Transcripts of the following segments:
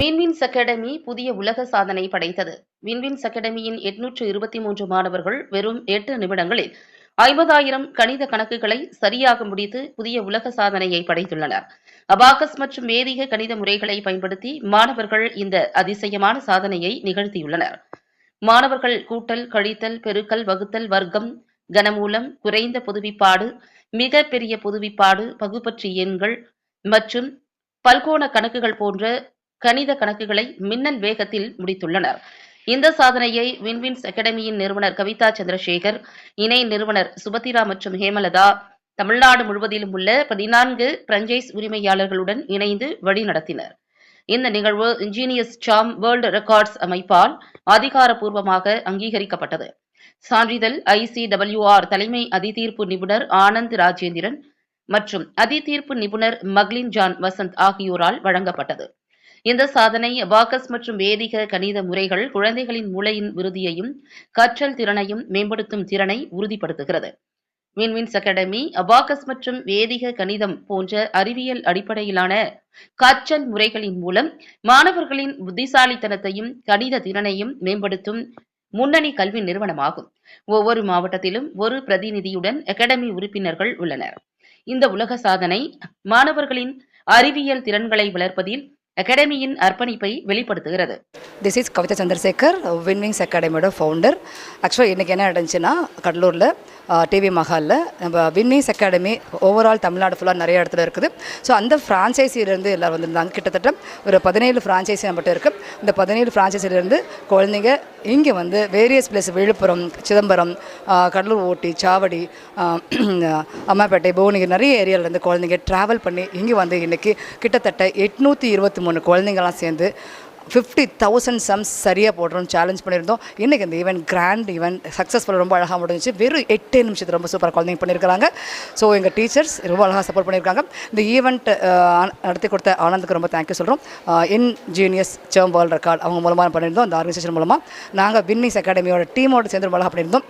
விண்வின்ஸ் academy புதிய உலக சாதனை படைத்தது. விண்வின்ஸ் அகாடமியின் எட்நூற்று இருபத்தி மூன்று மாணவர்கள் வெறும் எட்டு நிமிடங்களில் ஐம்பதாயிரம் கணித கணக்குகளை சரியாக முடித்து புதிய உலக சாதனையை படைத்துள்ளனர். அபாகஸ் மற்றும் வேதிக கணித முறைகளை பயன்படுத்தி மாணவர்கள் இந்த அதிசயமான சாதனையை நிகழ்த்தியுள்ளனர். மாணவர்கள் கூட்டல் கழித்தல் பெருக்கல் வகுத்தல் வர்க்கம் கனமூலம் குறைந்த பொதுவிப்பாடு மிக பெரிய பொதுவிப்பாடு பகுப்பற்றி எண்கள் மற்றும் பல்கோண கணக்குகள் போன்ற கணித கணக்குகளை மின்னல் வேகத்தில் முடித்துள்ளனர். இந்த சாதனையை வின்வின்ஸ் அகாடமியின் நிறுவனர் கவிதா சந்திரசேகர் இணை நிறுவனர் சுபத்திரா மற்றும் ஹேமலதா தமிழ்நாடு முழுவதிலும் உள்ள பதினான்கு பிரான்சைஸ் உரிமையாளர்களுடன் இணைந்து வழிநடத்தினர். இந்த நிகழ்வு இன்ஜீனியஸ் சாம் வேர்ல்டு ரெக்கார்ட்ஸ் அமைப்பால் அதிகாரப்பூர்வமாக அங்கீகரிக்கப்பட்டது. சான்றிதழ் ஐசிடபிள்யூஆர் தலைமை அதிதீர்ப்பு நிபுணர் ஆனந்த் ராஜேந்திரன் மற்றும் அதிதீர்ப்பு நிபுணர் மக்லின் ஜான் வசந்த் ஆகியோரால் வழங்கப்பட்டது. இந்த சாதனை அபாகஸ் மற்றும் வேதிக கணித முறைகள் குழந்தைகளின் மூளையின் விருதியையும் கற்றல் திறனையும் மேம்படுத்தும் திறனை உறுதிப்படுத்துகிறது. வின்வின்ஸ் அகாடமி அபாகஸ் மற்றும் வேதிக கணிதம் போன்ற அறிவியல் அடிப்படையிலான கற்றல் முறைகளின் மூலம் மாணவர்களின் புத்திசாலித்தனத்தையும் கணித திறனையும் மேம்படுத்தும் முன்னணி கல்வி நிறுவனமாகும். ஒவ்வொரு மாவட்டத்திலும் ஒரு பிரதிநிதியுடன் அகாடமி உறுப்பினர்கள் உள்ளனர். இந்த உலக சாதனை மாணவர்களின் அறிவியல் திறன்களை வளர்ப்பதில் அகாடமியின் அர்ப்பணிப்பை வெளிப்படுத்துகிறது. This is Kavitha Chandrasekhar Winwings அகாடமியோட founder ஆக்சுவலாக இன்றைக்கி என்ன நடந்துச்சுன்னா கடலூரில் டிவி மஹாலில் நம்ம வின்விங்ஸ் அகாடமி ஓவரால் தமிழ்நாடு ஃபுல்லாக நிறைய இடத்துல இருக்குது. ஸோ அந்த ஃப்ரான்ச்சைசிலேருந்து எல்லோரும் வந்திருந்தாங்க. கிட்டத்தட்ட ஒரு பதினேழு ஃப்ரான்ச்சைசி நம்மகிட்ட இருக்குது இந்த பதினேழு ஃப்ரான்ச்சைசிலேருந்து குழந்தைங்க இங்கே வந்து வேரியஸ் பிளேஸ் விழுப்புரம் சிதம்பரம் கடலூர் ஓட்டி சாவடி அம்மாப்பேட்டை புவனகிரி நிறைய ஏரியாவிலேருந்து குழந்தைங்க ட்ராவல் பண்ணி இங்கே வந்து இன்றைக்கி கிட்டத்தட்ட எட்நூற்றி இருபத்தி மூணு குழந்தைங்களாம் சேர்ந்து ஃபிஃப்டி தௌசண்ட் சம்ஸ் சரியாக போடுறோம் சேலஞ்ச் பண்ணியிருந்தோம். இன்றைக்கி இந்த ஈவெண்ட் கிராண்ட் ஈவெண்ட் சக்ஸஸ்ஃபுல் ரொம்ப அழகாக முடிஞ்சிச்சு. வெறும் எட்டு நிமிஷத்தில் ரொம்ப சூப்பராக குழந்தைங்க பண்ணியிருக்காங்க ஸோ எங்கள் டீச்சர்ஸ் ரொம்ப அழகாக சப்போர்ட் பண்ணியிருக்காங்க. இந்த ஈவெண்ட் நடத்தி கொடுத்த ஆனந்துக்கு ரொம்ப தேங்க்யூ சொல்கிறோம் in genius same world record அவங்க மூலமாக பண்ணியிருந்தோம். அந்த ஆர்கனைசேஷன் மூலமாக நாங்கள் வின்னிஸ் அகாடமியோட டீமோட சேர்ந்து ரொம்ப அழகாக பண்ணியிருந்தோம்.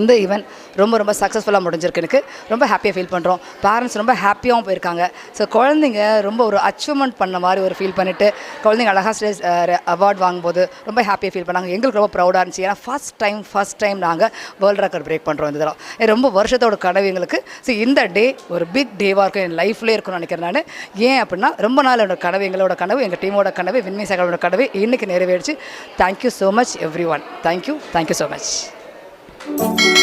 இந்த ஈவெண்ட் ரொம்ப ரொம்ப சக்ஸஸ்ஃபுல்லாக முடிஞ்சிருக்கு எனக்கு. ரொம்ப ஹாப்பியாக ஃபீல் பண்ணுறோம் பேரண்ட்ஸ் ரொம்ப ஹாப்பியாகவும் போயிருக்காங்க. ஸோ குழந்தைங்க ரொம்ப ஒரு அச்சீவ்மெண்ட் பண்ண மாதிரி ஒரு ஃபீல் பண்ணிவிட்டு குழந்தைங்க அழகாக ஸ்டேஜ் அவார்ட் வாங்கும்போது ரொம்ப ஹாப்பியாக ஃபீல் பண்ணாங்க. எங்களுக்கு ரொம்ப ப்ரௌடாக இருந்துச்சு. ஏன்னா ஃபஸ்ட் டைம் ஃபஸ்ட் டைம் நாங்கள் வேர்ல்டு ரெக்கார்ட் பிரேக் பண்ணுறோம் இந்த தடவை. ரொம்ப வருஷத்தோட கனவு எங்களுக்கு. ஸோ இந்த டே ஒரு பிக் டேவாக இருக்கும். என் லைஃப்லேயே இருக்கும்னு நினைக்கிறேன் நான். ஏன் அப்படின்னா ரொம்ப நாள் என்னோட கனவு எங்களோட கனவு எங்கள் டீமோட கனவு விண்மை சகலோட கனவு இன்றைக்கி நிறைவேறிச்சு. Thank you so much every one thank you thank you so much Thank you.